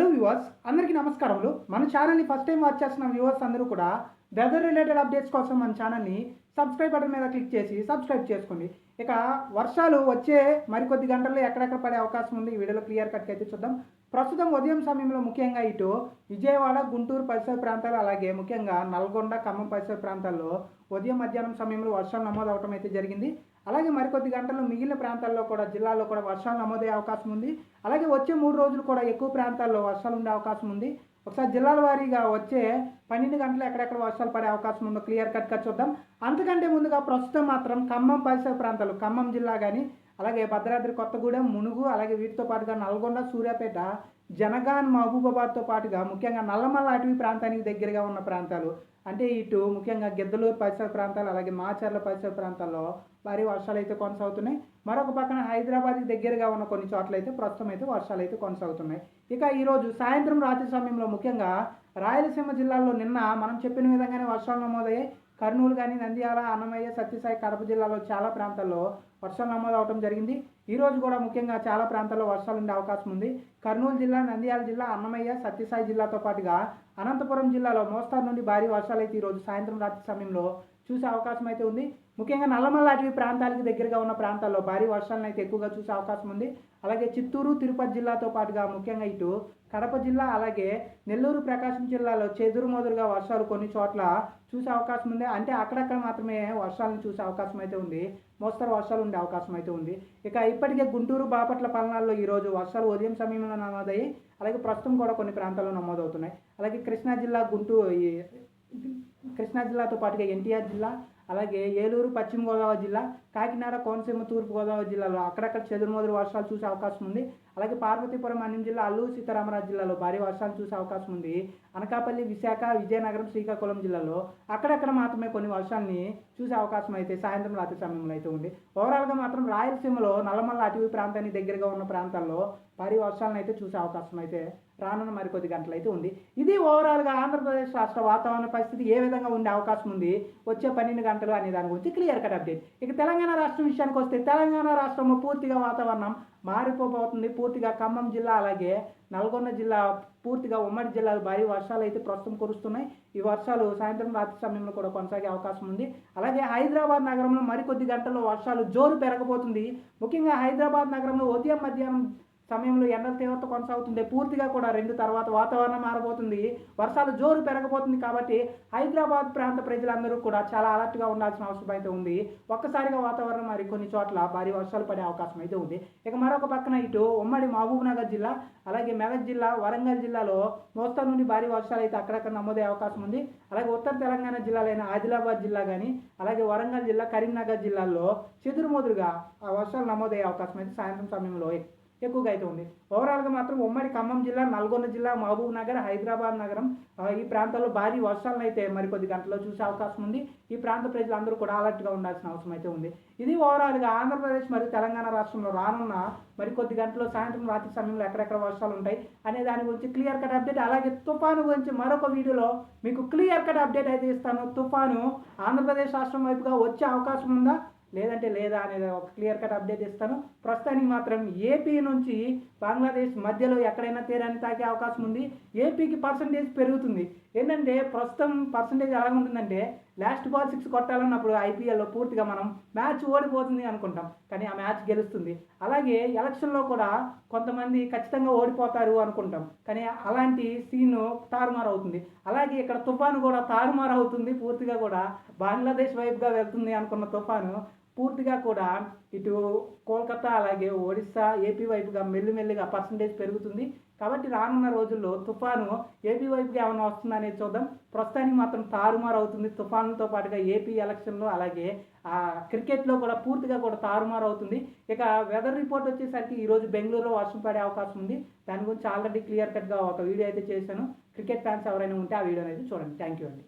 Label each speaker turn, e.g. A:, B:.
A: Hello viewers అందరికీ నమస్కారములు. మన ఛానల్ని ఫస్ట్ టైం వాచ్ చేస్తున్న వ్యూవర్స్ అందరూ కూడా వెదర్ రిలేటెడ్ అప్డేట్స్ కోసం మన ఛానల్ని సబ్స్క్రైబ్ బటన్ మీద క్లిక్ చేసి సబ్స్క్రైబ్ చేసుకోండి. ఇక వర్షాలు వచ్చే మరికొద్ది గంటల్లో ఎక్కడెక్కడ పడే అవకాశం ఉంది ఈ వీడియోలో క్లియర్ కట్గా అయితే చూద్దాం. ప్రస్తుతం ఉదయం సమయంలో ముఖ్యంగా ఇటు విజయవాడ గుంటూరు పరిసర ప్రాంతాలు అలాగే ముఖ్యంగా నల్గొండ ఖమ్మం పరిసర ప్రాంతాల్లో ఉదయం మధ్యాహ్నం సమయంలో వర్షాలు నమోదు అయితే జరిగింది. అలాగే మరికొద్ది గంటల్లో మిగిలిన ప్రాంతాల్లో కూడా జిల్లాల్లో కూడా వర్షాలు నమోదయ్యే అవకాశం ఉంది. అలాగే వచ్చే మూడు రోజులు కూడా ఎక్కువ ప్రాంతాల్లో వర్షాలు ఉండే అవకాశం ఉంది. ఒకసారి జిల్లాల వారీగా వచ్చే పన్నెండు గంటలు ఎక్కడెక్కడ వర్షాలు పడే అవకాశం ఉందో క్లియర్ కట్గా చూద్దాం. అంతకంటే ముందుగా ప్రస్తుతం మాత్రం ఖమ్మం పరిసర ప్రాంతాలు ఖమ్మం జిల్లా కానీ అలాగే భద్రాద్రి కొత్తగూడెం మునుగు అలాగే వీటితో పాటుగా నల్గొండ సూర్యాపేట జనగాన్ మహబూబాబాద్తో పాటుగా ముఖ్యంగా నల్లమల్ల అటవీ ప్రాంతానికి దగ్గరగా ఉన్న ప్రాంతాలు. అంటే ఇటు ముఖ్యంగా గిద్దలూరు పరిసర ప్రాంతాలు అలాగే మాచర్ల పరిసర ప్రాంతాల్లో భారీ వర్షాలు అయితే కొనసాగుతున్నాయి. మరొక పక్కన హైదరాబాద్కి దగ్గరగా ఉన్న కొన్ని చోట్ల అయితే ప్రస్తుతం అయితే వర్షాలు అయితే కొనసాగుతున్నాయి. ఇక ఈరోజు సాయంత్రం రాత్రి సమయంలో ముఖ్యంగా రాయలసీమ జిల్లాలో నిన్న మనం చెప్పిన విధంగానే వర్షాలు నమోదయ్యాయి. కర్నూలు కానీ నంద్యాల అన్నమయ్య సత్యసాయి కడప జిల్లాలో చాలా ప్రాంతాల్లో వర్షాలు నమోదు అవడం జరిగింది. ఈ రోజు కూడా ముఖ్యంగా చాలా ప్రాంతాల్లో వర్షాలు ఉండే అవకాశం ఉంది. కర్నూలు జిల్లా నంద్యాల జిల్లా అన్నమయ్య సత్యసాయి జిల్లాతో పాటుగా అనంతపురం జిల్లాలో మోస్తారు నుండి భారీ వర్షాలు అయితే ఈరోజు సాయంత్రం రాత్రి సమయంలో చూసే అవకాశం అయితే ఉంది. ముఖ్యంగా నల్లమల్ల అటవీ ప్రాంతాలకు దగ్గరగా ఉన్న ప్రాంతాల్లో భారీ వర్షాలను అయితే ఎక్కువగా చూసే అవకాశం ఉంది. అలాగే చిత్తూరు తిరుపతి జిల్లాతో పాటుగా ముఖ్యంగా ఇటు కడప జిల్లా అలాగే నెల్లూరు ప్రకాశం జిల్లాలో చెదురు మొదలుగా వర్షాలు కొన్ని చోట్ల చూసే అవకాశం ఉంది. అంటే అక్కడక్కడ మాత్రమే వర్షాలను చూసే అవకాశం అయితే ఉంది. మోస్తరు వర్షాలు ఉండే అవకాశం అయితే ఉంది. ఇక ఇప్పటికే గుంటూరు బాపట్ల పల్నాల్లో ఈరోజు వర్షాలు ఉదయం సమయంలో నమోదయ్యి అలాగే ప్రస్తుతం కూడా కొన్ని ప్రాంతాల్లో నమోదవుతున్నాయి. అలాగే కృష్ణా జిల్లా గుంటూరు కృష్ణా జిల్లాతో పాటుగా ఎన్టీఆర్ జిల్లా అలాగే ఏలూరు పశ్చిమ గోదావరి జిల్లా కాకినాడ కోనసీమ తూర్పు గోదావరి జిల్లాలో అక్కడక్కడ చెదురుమదురు వర్షాలు చూసే అవకాశం ఉంది. అలాగే పార్వతీపురం అన్యం జిల్లా అల్లూరు సీతారామరాజు జిల్లాలో భారీ వర్షాలు చూసే అవకాశం ఉంది. అనకాపల్లి విశాఖ విజయనగరం శ్రీకాకుళం జిల్లాలో అక్కడక్కడ మాత్రమే కొన్ని వర్షాలని చూసే అవకాశం అయితే సాయంత్రం రాత్రి సమయంలో అయితే ఉంది. ఓవరాల్గా మాత్రం రాయలసీమలో నల్లమల్ల అటవీ ప్రాంతానికి దగ్గరగా ఉన్న ప్రాంతాల్లో భారీ వర్షాలను అయితే చూసే అవకాశం అయితే రానున్న మరికొద్ది గంటలు అయితే ఉంది. ఇది ఓవరాల్గా ఆంధ్రప్రదేశ్ రాష్ట్ర వాతావరణ పరిస్థితి ఏ విధంగా ఉండే అవకాశం ఉంది? వచ్చే పన్నెండు గంటలు అనే దాని గురించి క్లియర్ కట్ అప్డేట్ ఇక తెలంగాణ రాష్ట్రం విషయానికి వస్తే తెలంగాణ రాష్ట్రంలో పూర్తిగా వాతావరణం మారిపోబోతుంది. పూర్తిగా ఖమ్మం జిల్లా అలాగే నల్గొండ జిల్లా పూర్తిగా ఉమ్మడి జిల్లాలో భారీ వర్షాలు అయితే ప్రస్తుతం కురుస్తున్నాయి. ఈ వర్షాలు సాయంత్రం రాత్రి సమయంలో కూడా కొనసాగే అవకాశం ఉంది. అలాగే హైదరాబాద్ నగరంలో మరికొద్ది గంటల్లో వర్షాలు జోరు పెరగబోతుంది. ముఖ్యంగా హైదరాబాద్ నగరంలో ఉదయం మధ్యాహ్నం సమయంలో ఎండల తీవ్రత కొనసాగుతుంది. పూర్తిగా కూడా రెండు తర్వాత వాతావరణం మారబోతుంది. వర్షాలు జోరు పెరగబోతుంది కాబట్టి హైదరాబాద్ ప్రాంత ప్రజలందరూ కూడా చాలా అలర్ట్గా ఉండాల్సిన అవసరం అయితే ఉంది. ఒక్కసారిగా వాతావరణం మరి కొన్ని చోట్ల భారీ వర్షాలు పడే అవకాశం అయితే ఉంది. ఇక మరొక పక్కన ఇటు ఉమ్మడి మహబూబ్నగర్ జిల్లా అలాగే మెదక్ జిల్లా వరంగల్ జిల్లాలో మోస్తరు నుండి భారీ వర్షాలు అయితే అక్కడక్కడ నమోదయ్యే అవకాశం ఉంది. అలాగే ఉత్తర తెలంగాణ జిల్లాలైన ఆదిలాబాద్ జిల్లా కానీ అలాగే వరంగల్ జిల్లా కరీంనగర్ జిల్లాల్లో చెదురుమోదురుగా ఆ వర్షాలు నమోదయ్యే అవకాశం అయితే సాయంత్రం సమయంలో ఎక్కువగా అయితే ఉంది. ఓవరాల్గా మాత్రం ఉమ్మడి ఖమ్మం జిల్లా నల్గొండ జిల్లా మహబూబ్ నగర్ హైదరాబాద్ నగరం ఈ ప్రాంతాల్లో భారీ వర్షాలను అయితే మరికొద్ది గంటల్లో చూసే అవకాశం ఉంది. ఈ ప్రాంత ప్రజలందరూ కూడా అలర్ట్గా ఉండాల్సిన అవసరం అయితే ఉంది. ఇది ఓవరాల్గా ఆంధ్రప్రదేశ్ మరియు తెలంగాణ రాష్ట్రంలో రానున్న మరికొద్ది గంటల్లో సాయంత్రం రాత్రి సమయంలో ఎక్కడెక్కడ వర్షాలు ఉంటాయి అనే దాని గురించి క్లియర్ కట్ అప్డేట్ అలాగే తుఫాను గురించి మరొక వీడియోలో మీకు క్లియర్ కట్ అప్డేట్ అయితే ఇస్తాను. తుఫాను ఆంధ్రప్రదేశ్ రాష్ట్రం వైపుగా వచ్చే అవకాశం ఉందా? లేదంటే లేదా అనేది ఒక క్లియర్ కట్ అప్డేట్ ఇస్తాను. ప్రస్తుతానికి మాత్రం ఏపీ నుంచి బంగ్లాదేశ్ మధ్యలో ఎక్కడైనా తీరాన్ని తాకే అవకాశం ఉంది. ఏపీకి పర్సంటేజ్ పెరుగుతుంది. ఏంటంటే ప్రస్తుతం పర్సంటేజ్ ఎలా ఉంటుందంటే లాస్ట్ బాల్ సిక్స్ కొట్టాలన్నప్పుడు ఐపీఎల్లో పూర్తిగా మనం మ్యాచ్ ఓడిపోతుంది అనుకుంటాం. కానీ ఆ మ్యాచ్ గెలుస్తుంది. అలాగే ఎలక్షన్లో కూడా కొంతమంది ఖచ్చితంగా ఓడిపోతారు అనుకుంటాం. కానీ అలాంటి సీన్ తారుమారు అవుతుంది. అలాగే ఇక్కడ తుఫాను కూడా తారుమారు అవుతుంది. పూర్తిగా కూడా బంగ్లాదేశ్ వైపుగా వెళ్తుంది అనుకున్న తుఫాను. పూర్తిగా కూడా ఇటు కోల్కతా అలాగే ఒడిస్సా ఏపీ వైపుగా మెల్లిమెల్లిగా పర్సంటేజ్ పెరుగుతుంది. కాబట్టి రానున్న రోజుల్లో తుఫాను ఏపీ వైపుగా ఏమైనా వస్తుందా అనేది చూద్దాం. ప్రస్తుతానికి మాత్రం తారుమారు అవుతుంది. తుఫానుతో పాటుగా ఏపీ ఎలక్షన్లో అలాగే ఆ క్రికెట్లో కూడా పూర్తిగా కూడా తారుమారు అవుతుంది. ఇక వెదర్ రిపోర్ట్ వచ్చేసరికి ఈరోజు బెంగళూరులో వర్షం పడే అవకాశం ఉంది. దాని గురించి ఆల్రెడీ క్లియర్ కట్గా ఒక వీడియో అయితే చేశాను. క్రికెట్ ఫ్యాన్స్ ఎవరైనా ఉంటే ఆ వీడియోని అయితే చూడండి. థ్యాంక్ యూ అండి.